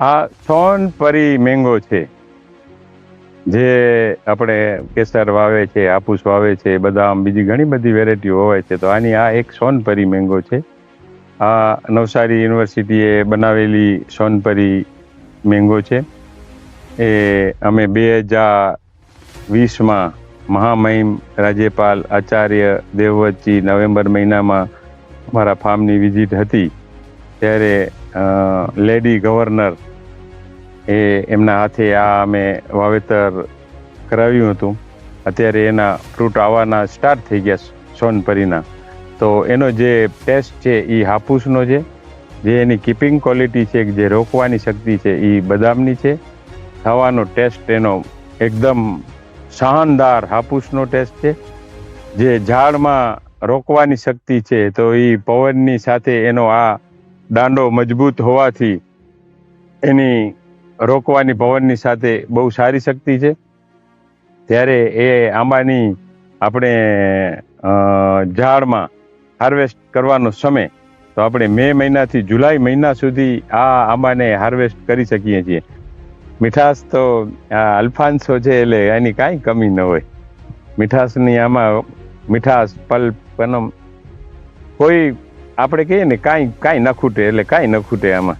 આ સોનપરી મેંગો છે, જે આપણે કેસર વાવે છે, આપુસ વાવે છે બદામ બીજી ઘણી બધી વેરાયટીઓ હોય છે. તો આની આ એક સોનપરી મેંગો છે. આ નવસારી યુનિવર્સિટીએ બનાવેલી સોનપરી મેંગો છે. એ અમે બે હજાર વીસમાં મહામહિમ રાજ્યપાલ આચાર્ય દેવવતજી નવેમ્બર મહિનામાં અમારા ફાર્મની વિઝિટ હતી. ત્યારે લેડી ગવર્નર એ એમના હાથે આ અમે વાવેતર કરાવ્યું હતું. અત્યારે એના ફ્રૂટ આવવાના સ્ટાર્ટ થઈ ગયા સોનપરીના. તો એનો જે ટેસ્ટ છે એ હાપુસનો છે, જે એની કીપિંગ ક્વોલિટી છે, જે રોકવાની શક્તિ છે એ બદામની છે. ખાવાનો ટેસ્ટ એનો એકદમ શાનદાર હાપુસનો ટેસ્ટ છે. જે ઝાડમાં રોકવાની શક્તિ છે તો એ પવનની સાથે એનો આ દાંડો મજબૂત હોવાથી એની રોકવાની પવનની સાથે બહુ સારી શક્તિ છે. ત્યારે એ આંબાની આપણે ઝાડમાં હાર્વેસ્ટ કરવાનો સમય તો આપણે મે મહિનાથી જુલાઈ મહિના સુધી આ આંબાને હાર્વેસ્ટ કરી શકીએ છીએ. મીઠાશ તો આ અલ્ફાન્સો છે એટલે એની કાંઈ કમી ન હોય. મીઠાશની આમાં મીઠાશ, પલ્પ કોઈ આપણે કહીએ ને કાંઈ કાંઈ ન ખૂટે એટલે કાંઈ ન ખૂટે આમાં.